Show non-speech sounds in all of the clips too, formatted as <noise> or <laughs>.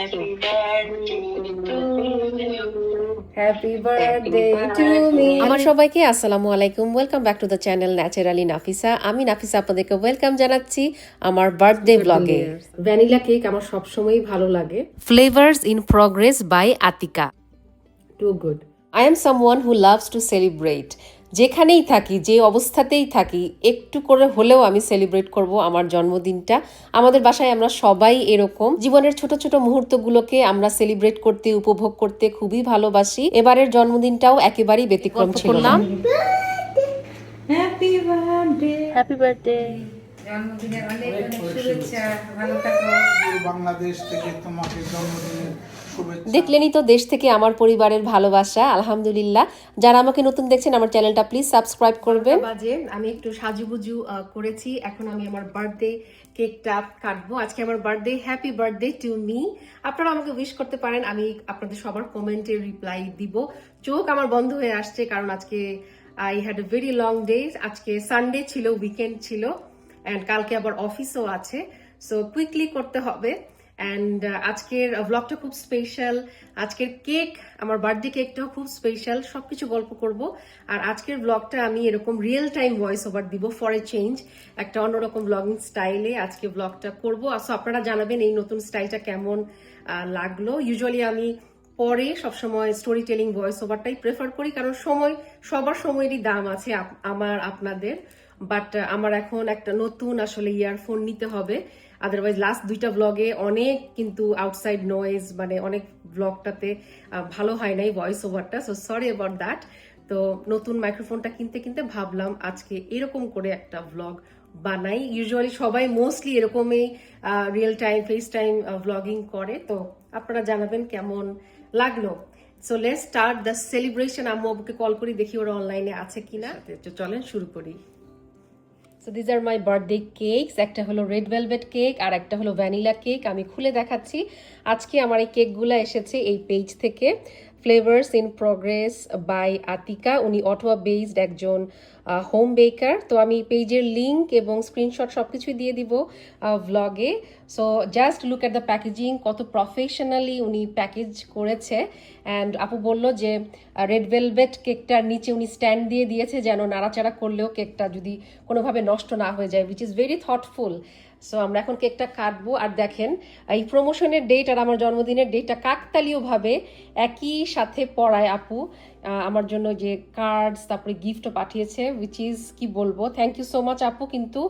Happy birthday to you. Happy birthday to me আমার সবাইকে আসসালামু আলাইকুম। Welcome back to the channel naturally Nafisa আমি নাফিসা আপনাদেরকে ওয়েলকাম জানাচ্ছি আমার বার্থডে ব্লগে ভ্যানিলা কেক আমার সবসময়ই ভালো লাগে। Flavours in progress by Atika too good I am someone who loves to celebrate যেখানেই থাকি যে অবস্থাতেই থাকি একটু করে হলেও আমি সেলিব্রেট করব আমার জন্মদিনটা। আমাদের বাসায় আমরা সবাই এরকম। জীবনের ছোট ছোট মুহূর্তগুলোকে আমরা সেলিব্রেট করতে উপভোগ করতে খুবই ভালোবাসি। এবারের জন্মদিনটাও একেবারেই ব্যতিক্রম ছিল না। Happy birthday. জন্মদিনের অনেক অনেক শুভেচ্ছা। ভালো থাকো। বাংলাদেশ থেকে তোমাকে জন্মদিনের দেখলেনই তো দেশ থেকে আমার পরিবারের ভালোবাসা আলহামদুলিল্লাহ। যারা আমাকে নতুন দেখছেন আমার চ্যানেলটা প্লিজ সাবস্ক্রাইব করবেন। বাজে আমি একটু সাজুগুজু করেছি। এখন আমি আমার বার্থডে কেকটা কাটবো। আজকে আমার birthday happy birthday to me আপনারা আমাকে উইশ করতে পারেন আমি আপনাদের সবার কমেন্টে রিপ্লাই দিব। চোখ আমার বন্ধ হয়ে আসছে কারণ আজকে I had a very long day আজকে সানডে ছিল উইকেন্ড ছিল। অ্যান্ড কালকে আবার অফিসও আছে। সো কুইকলি করতে হবে। অ্যান্ড আজকের ব্লগটা খুব স্পেশাল আজকের কেক আমার বার্থডে কেকটাও খুব স্পেশাল সবকিছু গল্প করব। আর আজকের ব্লগটা আমি এরকম রিয়েল টাইম ভয়েস ওভার দিব ফর এ চেঞ্জ একটা অন্যরকম ব্লগিং স্টাইলে আজকে ব্লগটা করব। আর সো আপনারা জানাবেন এই নতুন স্টাইলটা কেমন লাগল। ইউজুয়ালি আমি পরে সবসময় স্টোরি টেলিং ভয়েস ওভারটাই প্রেফার করি। কারণ সময়, সবার সময়েরই দাম আছে আমার, আপনাদের। বাট আমার এখন একটা নতুন আসলে ইয়ারফোন নিতে হবে। আদারওয়াইজ লাস্ট দুইটা ব্লগে অনেক কিন্তু আউটসাইড নয়েজ মানে অনেক ব্লগটাতে ভালো হয় নাই ভয়েস ওভারটা সো সরি অ্যাবাউট দ্যাট তো নতুন মাইক্রোফোনটা কিনতে কিনতে ভাবলাম আজকে এরকম করে একটা ব্লগ বানাই। ইউজুয়ালি সবাই মোস্টলি এরকমই real time face time blogging করে। তো আপনারা জানাবেন কেমন লাগল। So let start the celebration আম্মু আবুকে কল করি, দেখি ওরা অনলাইনে আছে কিনা। চলেন, শুরু করি। So these are my birthday cakes একটা হলো রেড ভেলভেট কেক আর একটা হলো ভ্যানিলা কেক আমি খুলে দেখাচ্ছি। আজকে আমার এই কেকগুলো এসেছে এই পেজ থেকে। Flavours in progress by Atika উনি অটোয়া বেসড একজন হোম বেকার তো আমি পেজের লিঙ্ক এবং স্ক্রিনশট সব কিছুই দিয়ে দিব ভ্লগে so just look at the packaging কত প্রফেশনালি উনি প্যাকেজ করেছে। অ্যান্ড আপু বলল যে রেড ভেলভেট কেকটার নিচে উনি স্ট্যান্ড দিয়ে দিয়েছে যেন নাড়াচাড়া করলেও কেকটা যদি কোনোভাবে নষ্ট না হয়ে যায় which is very thoughtful so আমরা এখন কেকটা কাটবো। আর দেখেন এই প্রমোশনের ডেট আর আমার জন্মদিনের ডেটটা কাকতালীয়ভাবে একই সাথে পড়ায় আপু। আমার জন্য যে কার্ডস তারপরে গিফটও পাঠিয়েছে উইচ ইজ কি বলব? থ্যাংক ইউ সো মাচ আপু কিন্তু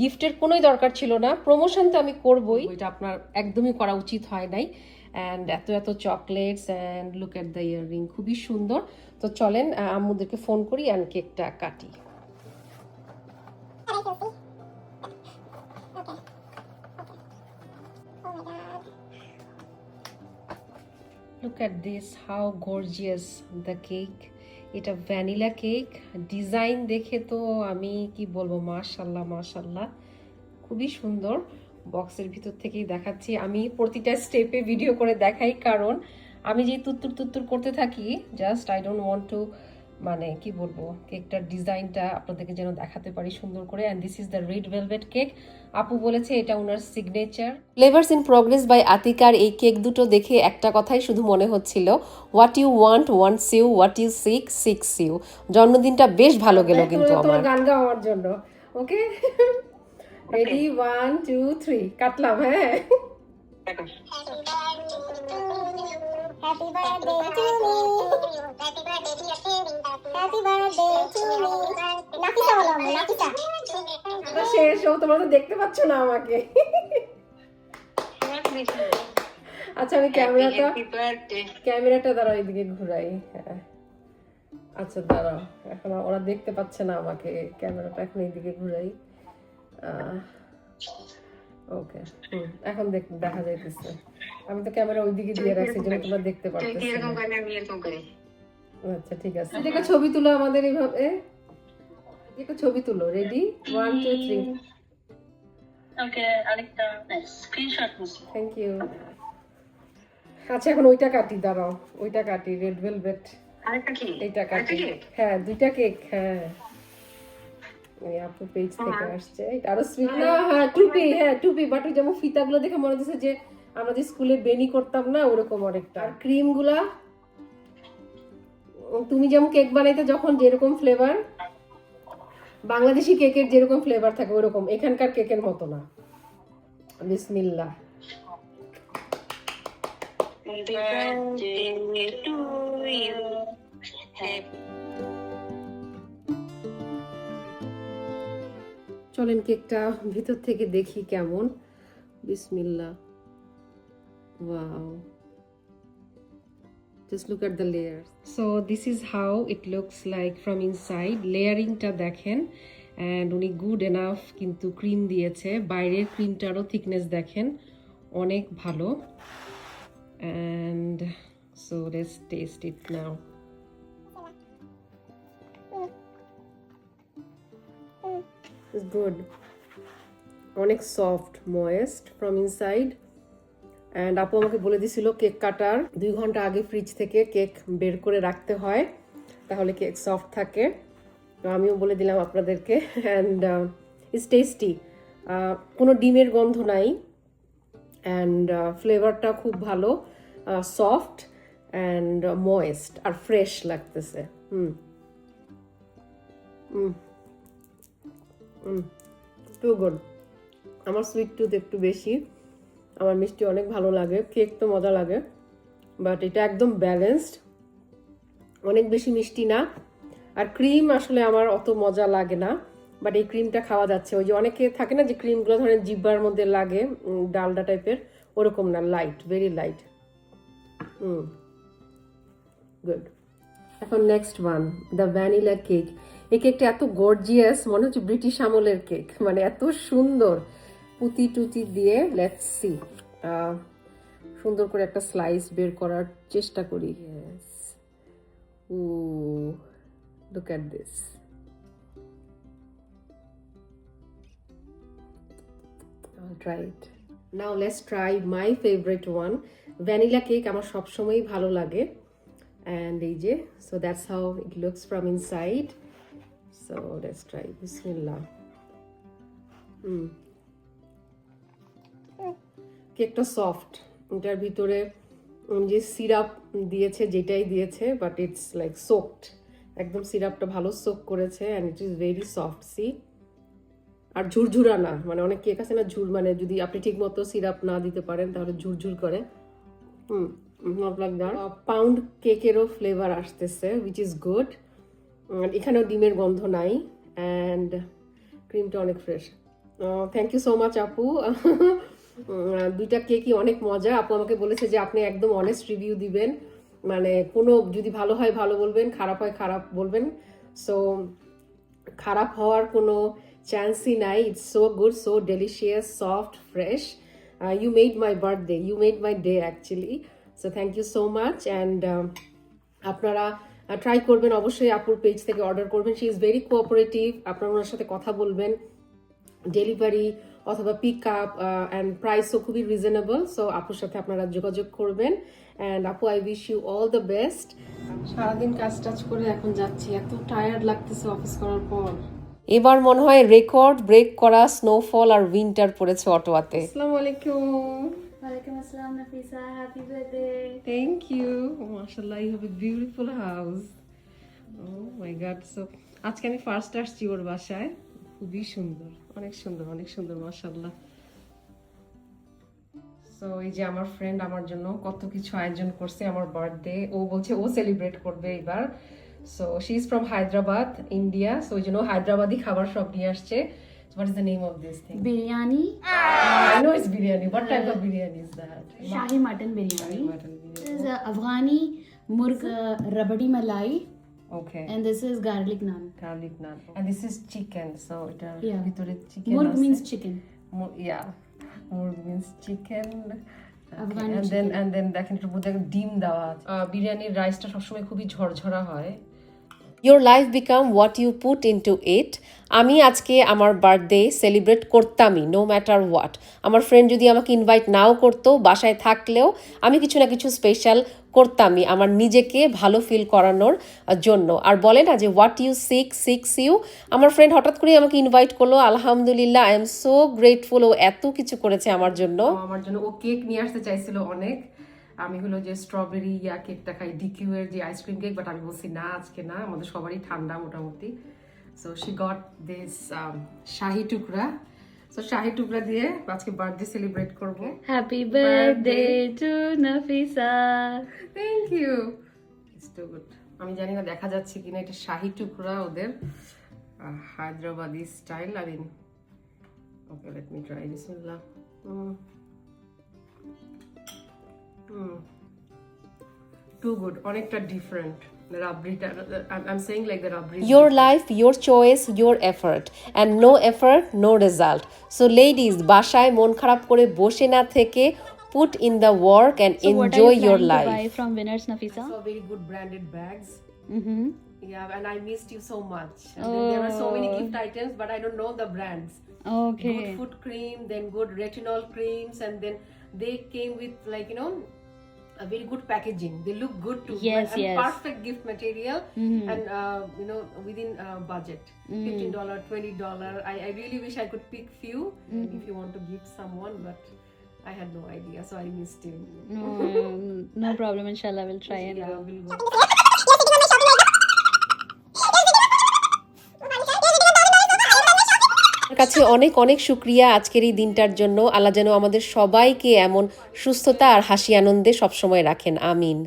গিফটের কোনোই দরকার ছিল না। প্রমোশন তো আমি করবই। এটা আপনার একদমই করা উচিত হয় নাই। অ্যান্ড এত এত chocolates and look at the earring খুবই সুন্দর। তো চলেন আম্মুদেরকে ফোন করি অ্যান্ড কেকটা কাটি। Look at this how gorgeous the cake এটা ভ্যানিলা কেক ডিজাইন দেখে তো আমি কি বলব মাশাল্লাহ মাশাল্লাহ খুবই সুন্দর। বক্সের ভিতর থেকেই দেখাচ্ছি। আমি প্রতিটা স্টেপে ভিডিও করে দেখাই, কারণ আমি যে তুত্তুর তুত্তুর করতে থাকি just I don't want to মানে কি বলব কেকটার ডিজাইনটা আপনাদেরকে যেন দেখাতে পারি সুন্দর করে। And this is the red velvet cake আপু বলেছে এটা ওনার signature flavours in progress by আতিকার এই কেক দুটো দেখে একটা কথাই শুধু মনে হচ্ছিল। What you want wants you what you seek seeks you জন্মদিনটা বেশ ভালো গেল <laughs> কিন্তু আমার। গান গাওয়ার জন্য। Okay ready one two three কাটলাম হ্যাঁ? Happy birthday to me. Happy birthday to শেষ তোমরা তো দেখতে পাচ্ছ না আমাকে। আচ্ছা আমি ক্যামেরাটা. ক্যামেরাটা দাঁড়াও এদিকে ঘুরাই হ্যাঁ। আচ্ছা দাঁড়াও এখন ওরা দেখতে পাচ্ছে না আমাকে। ক্যামেরাটা এখন এইদিকে ঘুরাই। ওকে এখন দেখ দেখা যাইতেছে। আমি তো ক্যামেরা ওইদিকে দিয়ে রাখছি যেন তোমরা দেখতে পারতেছ আচ্ছা ঠিক আছে। একটা ছবি তুলো আমাদের এইভাবে। একটা ছবি তুলো ready one two three okay আরেকটা স্ক্রিনশট থ্যাংক ইউ আচ্ছা এখন ওইটা কাটি দাঁড়াও। ওইটা কাটি রেড ভেলভেট আরেকটা কি এইটা কাটি। কি হ্যাঁ দুইটা কেক হ্যাঁ। ওই আপু পেজ থেকে আসছে। এটা আরও সুইট না হ্যাঁ টুপি হ্যাঁ টুপি বাট ওই যেমন ফিতাগুলো দেখে মনে হচ্ছে যে আমরা যে স্কুলে বেনি করতাম না ওরকম অনেকটা। আর ক্রিমগুলা? তুমি যেমন কেক বানাইতে যখন যেরকম ফ্লেভার বাংলাদেশি কেকের যেরকম ফ্লেভার থাকে ওরকম, এখানকার কেকের মতো না. Happy চলেন কেকটা ভিতর থেকে দেখি কেমন। বিসমিল্লা wow just look at the layers so this is how it looks like from inside লেয়ারিংটা দেখেন and উনি গুড এনাফ কিন্তু ক্রিম দিয়েছে বাইরের ক্রিমটারও থিকনেস দেখেন অনেক ভালো and so let's taste it now it's good অনেক soft moist from inside and আপু আমাকে বলে দিছিল কেক কাটার দুই ঘণ্টা আগে ফ্রিজ থেকে কেক বের করে রাখতে হয়, তাহলে কেক সফট থাকে। তো আমিও বলে দিলাম আপনাদেরকে। অ্যান্ড ইটস টেস্টি কোনো ডিমের গন্ধ নাই। অ্যান্ড ফ্লেভারটা খুব ভালো সফট অ্যান্ড ময়েস্ট আর ফ্রেশ লাগতেছে। হুম। টু গুড আমার সুইট টুথ একটু বেশি। আমার মিষ্টি অনেক ভালো লাগে কেক তো মজা লাগে বাট এটা একদম ব্যালেন্সড অনেক বেশি মিষ্টি না। আর ক্রিম আসলে আমার অত মজা লাগে না বাট এই ক্রিমটা খাওয়া যাচ্ছে। ওই যে অনেকে থাকে না যে ক্রিমগুলো ধরেন জিব্বার মধ্যে লাগে ডালডা টাইপের ওরকম না light very light hmm good এখন next one the vanilla cake এই কেকটা এত গর্জিয়াস মনে হচ্ছে ব্রিটিশ আমলের কেক মানে এত সুন্দর। পুতি টুতি দিয়ে লেট সি সুন্দর করে একটা স্লাইস বের করার চেষ্টা করি। ও look at this right now let's try my favourite one vanilla cake আমার সবসময়ই ভালো লাগে। অ্যান্ড এই যে so that's how it looks from inside so let's try Bismillah hmm কেকটা সফট এটার ভিতরে যে সিরাপ দিয়েছে যেটাই দিয়েছে বাট ইটস লাইক সোকড একদম সিরাপটা ভালো সোক করেছে and it is very soft C আর ঝুরঝুরা না মানে অনেক কেক আছে না ঝুর মানে যদি আপনি ঠিক মতো সিরাপ না দিতে পারেন তাহলে ঝুরঝুর করে। Hmm not like that pound কেকেরও ফ্লেভার আসতেছে উইচ ইজ গুড এখানেও ডিমের গন্ধ নাই অ্যান্ড ক্রিমটা অনেক fresh thank you so much আপু। <laughs> দুইটা কেকই অনেক মজা। আপু আমাকে বলেছে যে আপনি একদম অনেস্ট রিভিউ দিবেন। মানে কোনো যদি ভালো হয় ভালো বলবেন, খারাপ হয় খারাপ বলবেন। সো খারাপ হওয়ার কোনো চান্সই নাই। It's so good so delicious soft fresh you made my birthday you made my day actually so thank you so much and আপনারা ট্রাই করবেন। অবশ্যই আপুর পেজ থেকে অর্ডার করবেন। শি ইজ ভেরি কোঅপারেটিভ আপনারা ওনার সাথে কথা বলবেন। ডেলিভারি অথবা পিক আপ অ্যান্ড প্রাইসও খুবই রিজনেবল সো আপুর সাথে আপনারা যোগাযোগ করবেন অ্যান্ড আপু I wish you all the best সারাদিন কাজ টাজ করে এখন যাচ্ছি এত টায়ার্ড লাগতেছে অফিস করার পর। এবার মনে হয় রেকর্ড ব্রেক করা স্নোফল আর উইন্টার পড়েছে অটোয়াতে। আসসালামু আলাইকুম। Walaikum assalam, Nafisa. Happy birthday. Thank you মাশাআল্লাহ you have a beautiful house oh my god so আজকে আমি ফার্স্ট আসছি ওর বাসায় খুবই সুন্দর। অনেক সুন্দর অনেক সুন্দর মাশাআল্লাহ। সো এই যে আমার ফ্রেন্ড আমার জন্য কত কিছু আয়োজন করছে আমার বার্থডে ও বলছে ও সেলিব্রেট করবে এবার so she is from Hyderabad India so ওই জন্য হায়দ্রাবাদি খাবার সব নিয়ে আসছে। What is the name of this thing biryani? I know it's biryani what type of biryani is that shahi mutton biryani. Mutton biryani. this is uh, afghani murg uh, rabadi malai. Okay. and this is garlic naan garlic naan. And this is chicken. So এটার Yeah. ভিতরে chicken murg also. means chicken Mur- yeah. Murg means chicken. Okay, and then chicken. and then দেখেন এটার মধ্যে ডিম দেওয়া বিরিয়ানির রাইসটা সবসময় খুবই ঝরঝরা হয় your life become what you put into it আমি আজকে আমার বার্থডে সেলিব্রেট করতামই নো ম্যাটার হোয়াট আমার ফ্রেন্ড যদি আমাকে ইনভাইট নাও করতো, বাসায় থাকলেও আমি কিছু না কিছু স্পেশাল করতামই, আমার নিজেকে ভালো ফিল করানোর জন্য। আর বলে না যে what you seek seeks you আমার ফ্রেন্ড হঠাৎ করেই আমাকে ইনভাইট করল, আলহামদুলিল্লাহ আই এম সো গ্রেটফুল ও এত কিছু করেছে আমার জন্য। আমার জন্য ও কেক নিয়ে আসতে চাইছিল অনেক। আমি হলো যে স্ট্রবেরি ইয়া কেকটা খাই ডিকিউ এর যে আইসক্রিম কেক বাট আমি বলছি না আজকে না আমাদের সবারই ঠান্ডা মোটামুটি। So she got this shahi tukda. So shahi tukda দিয়ে আজকে বার্থডে সেলিব্রেট করব। Happy birthday to Nafisa thank you it's too good আমি জানি না দেখা যাচ্ছে কিনা এটা শাহি টুকরা ওদের Hyderabadi style I mean okay let me try বিসমিল্লাহ। টু গুড অনেকটা different রাবড়িটা I am saying like the rabri Your life, your choice, your effort. And no effort, no result. So, ladies, বাসায় মন খারাপ করে বসে না থেকে put in the work and So what are enjoy you your planning to life. buy from Winners Nafisa? saw very good branded bags Mm-hmm. yeah and I missed you so much and then there were so many Oh. gift items but I don't know the brands Okay. good foot cream, then good retinol creams, and then they came with like you know a very good packaging. They look good too. Yes, and yes. perfect gift material Mhm. and uh, you know within uh, budget. Fifteen dollar, twenty dollar. I, I really wish I could pick few if you want to give someone, but I had no idea, so I missed you. No, no <laughs> problem. Inshallah, we'll try and. Yeah, we'll go. কাছে অনেক অনেক শুক্রিয়া আজকের এই দিনটার জন্য। আল্লাহ যেন আমাদের সবাইকে এমন সুস্থতা আর হাসি আনন্দে সবসময় রাখেন। আমিন।